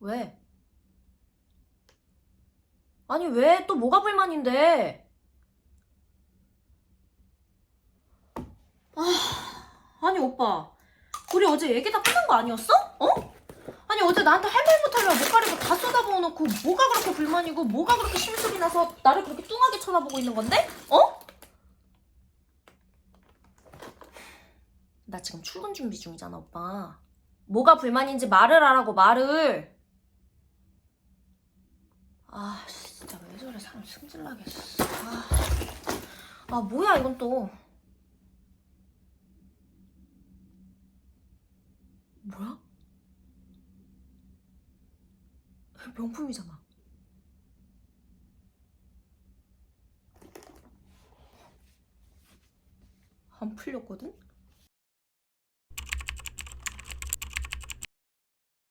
왜? 아니, 왜? 또 뭐가 불만인데? 아, 아니, 오빠. 우리 어제 얘기 다 끝난 거 아니었어? 어? 아니, 어제 나한테 할말 못하려 못 가리고 다 쏟아부어 놓고 뭐가 그렇게 불만이고 뭐가 그렇게 심술이 나서 나를 그렇게 뚱하게 쳐다보고 있는 건데? 어? 나 지금 출근 준비 중이잖아, 오빠. 뭐가 불만인지 말을 하라고, 말을. 아, 진짜 왜 저래, 사람 승질나게. 씨. 아, 아 뭐야, 이건 또. 뭐야? 명품이잖아. 안 풀렸거든?